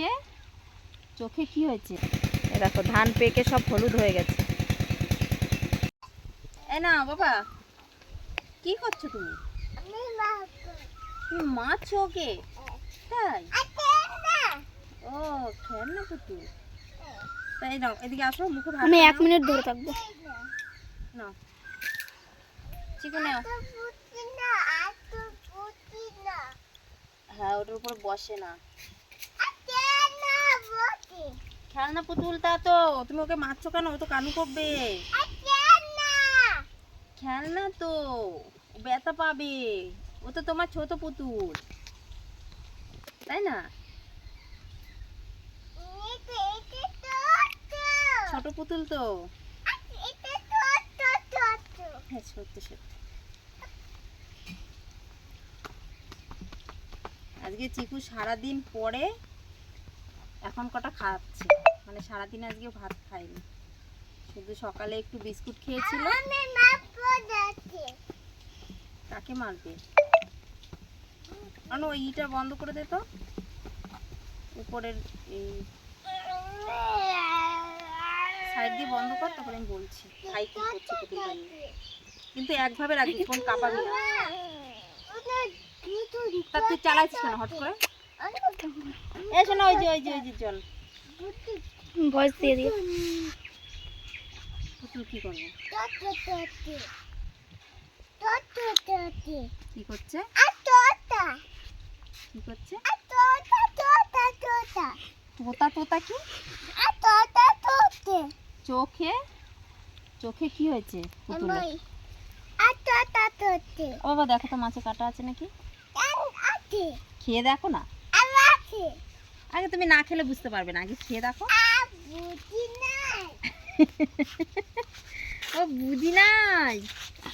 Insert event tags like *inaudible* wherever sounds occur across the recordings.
চোখে চোখে কি হয়েছে? দেখো ধান পেকে সব হলুদ হয়ে গেছে। এ না বাবা কি করছ তুমি? তুমি মারছো ওকে? তাই? ও খেলনা পুতুল তাই নাও এদিকে আসো মুখে আমি এক মিনিট ধরে থাকব। নাও। চিকু হ্যাঁ ওটার উপর বসে না। খেলনা পুতুলটা তো, তুমি ওকে মারছো কেন? ও তো কানু করবে। খেলনা তো ব্যথা পাবে। ও তো তোমার ছোট পুতুল। তাই না? ছোট পুতুল তো। হ্যাঁ সত্যি সত্যি। আজকে চিকু সারাদিন পরে এখন কটা খাচ্ছে। মানে সারাদিন আজকে ভাত খায়নি শুধু সকালে একটু বিস্কুট খেয়েছিল। কাকে মারবে? আনো ইটা বন্ধ করে দে তো। উপরের এই সাইড দিয়ে বন্ধ কর তারপরে আমি বলছি। ভাই কি করছে। কিন্তু একভাবে রাখবি কোন কাঁপাবি না। তা তুই চালাইছিস কেন হট করে? না ওই যে ওই যে ওই যে জল ভয়েস দিয়ে দিও। পুতুল কি করবে? কি করছে? কি করছে? তোতা তোতা কি? চোখে? চোখে কি হয়েছে বাবা দেখো তো মাছে কাটা আছে নাকি? খেয়ে দেখো না? আগে তুমি না খেলে বুঝতে পারবে না আগে খেয়ে দেখো। *laughs* ও বুঝি নাই।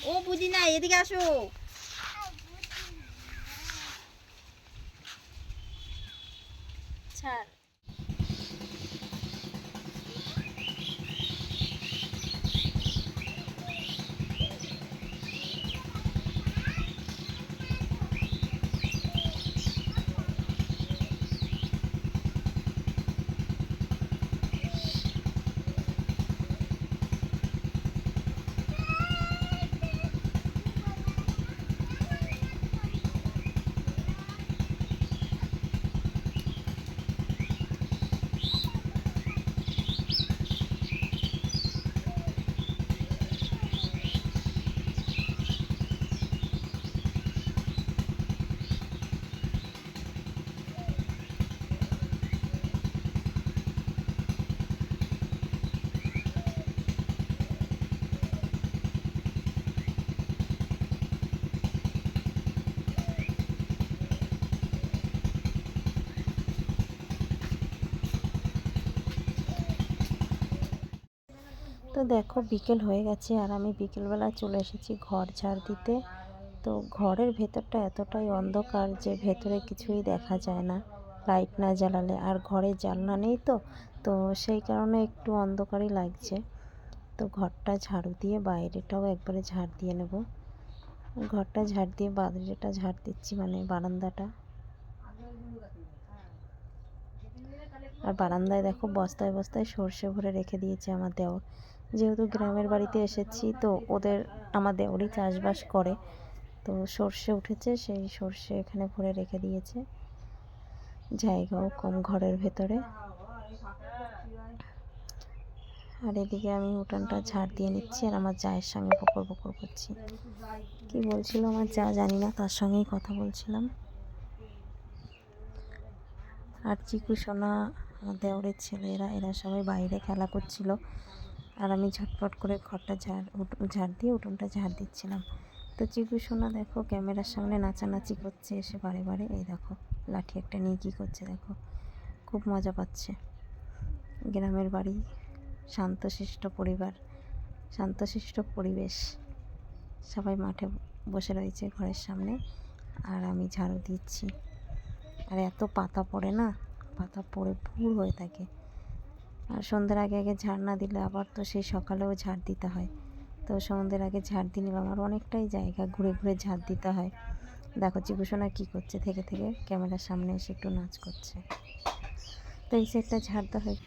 ও বুঝি নাই এদিকে আসো। ছাড়। তো দেখো বিকেল হয়ে গেছে আর আমি বিকেলবেলা চলে এসেছি ঘর ঝাড় দিতে। তো ঘরের ভেতরটা এতটাই অন্ধকার যে ভেতরে কিছুই দেখা যায় না, লাইট না জ্বালালে। আর ঘরে জানলা নেই তো তো সেই কারণে একটু অন্ধকারই লাগছে। তো ঘরটা ঝাড়ু দিয়ে বাইরেটাও একবারে ঝাড় দিয়ে নেব। ঘরটা ঝাড় দিয়ে বাইরেটা ঝাড় দিচ্ছি মানে বারান্দাটা। আর বারান্দায় দেখো বস্তায় বস্তায় সর্ষে ভরে রেখে দিয়েছে আমার দেওর। যেহেতু গ্রামের বাড়িতে এসেছি, তো ওদের, আমার দেওরই চাষবাস করে। তো সর্ষে উঠেছে, সেই সর্ষে এখানে ভরে রেখে দিয়েছে। জায়গাও কম ঘরের ভেতরে। আর এদিকে আমি উঠানটা ঝাড় দিয়ে নিচ্ছি আর আমার জায়ের সঙ্গে বকর বকর করছি। কি বলছিল আমার যা জানি না, তার সঙ্গেই কথা বলছিলাম। আর চিকু সোনা দেওরের ছেলেরা, এরা সবাই বাইরে খেলা করছিল। আর আমি ঝটপট করে ঘরটা ঝাড় ঝাড় দিয়ে উঠোনটা ঝাড় দিচ্ছিলাম। তো চিকু সোনা দেখো, ক্যামেরার সামনে নাচানাচি করছে এসে বারে বারে। এই দেখো, লাঠি একটা নিয়ে কী করছে দেখো। খুব মজা পাচ্ছে। গ্রামের বাড়ি, শান্তশিষ্ট পরিবার, শান্তশিষ্ট পরিবেশ। সবাই মাঠে বসে রয়েছে ঘরের সামনে। আর আমি ঝাড়ু দিচ্ছি। আর এত পাতা পড়ে না? পাতা পড়ে ভুল হয়ে থাকে। আর সন্ধ্যের আগে আগে ঝাড় না দিলে আবার তো সেই সকালেও ঝাড় দিতে হয়। তো সন্ধ্যের আগে ঝাড় নিলাম আর অনেকটাই জায়গা ঘুরে ঘুরে ঝাড় দিতে হয়। দেখো চিকুসোনা কী করছে থেকে থেকে ক্যামেরার সামনে এসে একটু নাচ করছে। তো এই সাইডটা ঝাড়তে হয়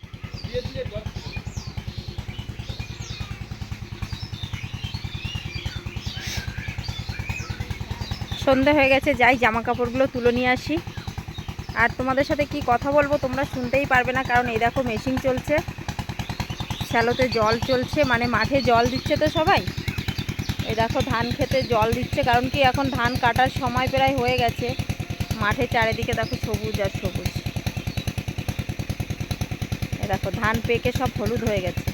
সন্ধ্যা হয়ে গেছে, যাই জামা কাপড়গুলো তুলে নিয়ে আসি। আর তোমাদের সাথে কি কথা বলব তোমরা শুনতেই পারবে না, কারণ এই দেখো মেশিন চলছে, শ্যালোতে জল চলছে মানে মাঠে জল দিচ্ছে তো সবাই। এই দেখো ধান খেতে জল দিচ্ছে, কারণ কি এখন ধান কাটার সময় প্রায় হয়ে গেছে। মাঠে চারিদিকে দেখো সবুজ আর সবুজ। এ দেখো ধান পেকে সব হলুদ হয়ে গেছে।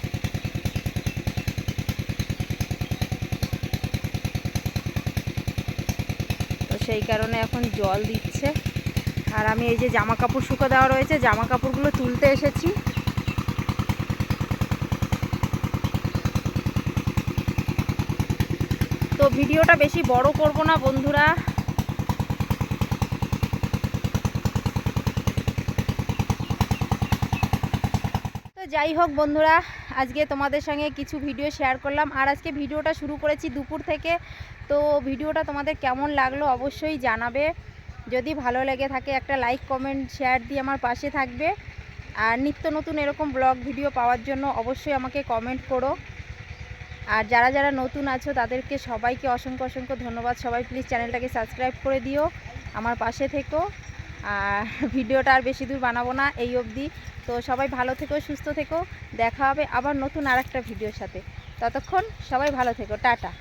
তো সেই কারণে এখন জল দিচ্ছে। আর আমি এই যে জামা কাপড় শুকো দেওয়া রয়েছে জামা কাপড়গুলো তুলতে এসেছি। তো ভিডিওটা বেশি বড় করব না বন্ধুরা। তো যাই হোক বন্ধুরা, আজকে তোমাদের সঙ্গে কিছু ভিডিও শেয়ার করলাম। আর আজকে ভিডিওটা শুরু করেছি দুপুর থেকে। তো ভিডিওটা তোমাদের কেমন লাগল অবশ্যই জানাবে। যদি ভালো লেগে থাকে একটা লাইক, কমেন্ট, শেয়ার দিয়ে আমার পাশে থাকবে। আর নিত্য নতুন এরকম ব্লগ ভিডিও পাওয়ার জন্য অবশ্যই আমাকে কমেন্ট করো। আর যারা যারা নতুন আছো, তাদেরকে সবাইকে অসংখ্য অসংখ্য ধন্যবাদ। সবাই প্লিজ চ্যানেলটাকে সাবস্ক্রাইব করে দিও, আমার পাশে থেকো। আর ভিডিওটা আর বেশি দূর বানাবো না, এই অবধি। তো সবাই ভালো থেকো, সুস্থ থেকো। দেখা হবে আবার নতুন আর একটা ভিডিওর সাথে। ততক্ষণ সবাই ভালো থেকো। টাটা।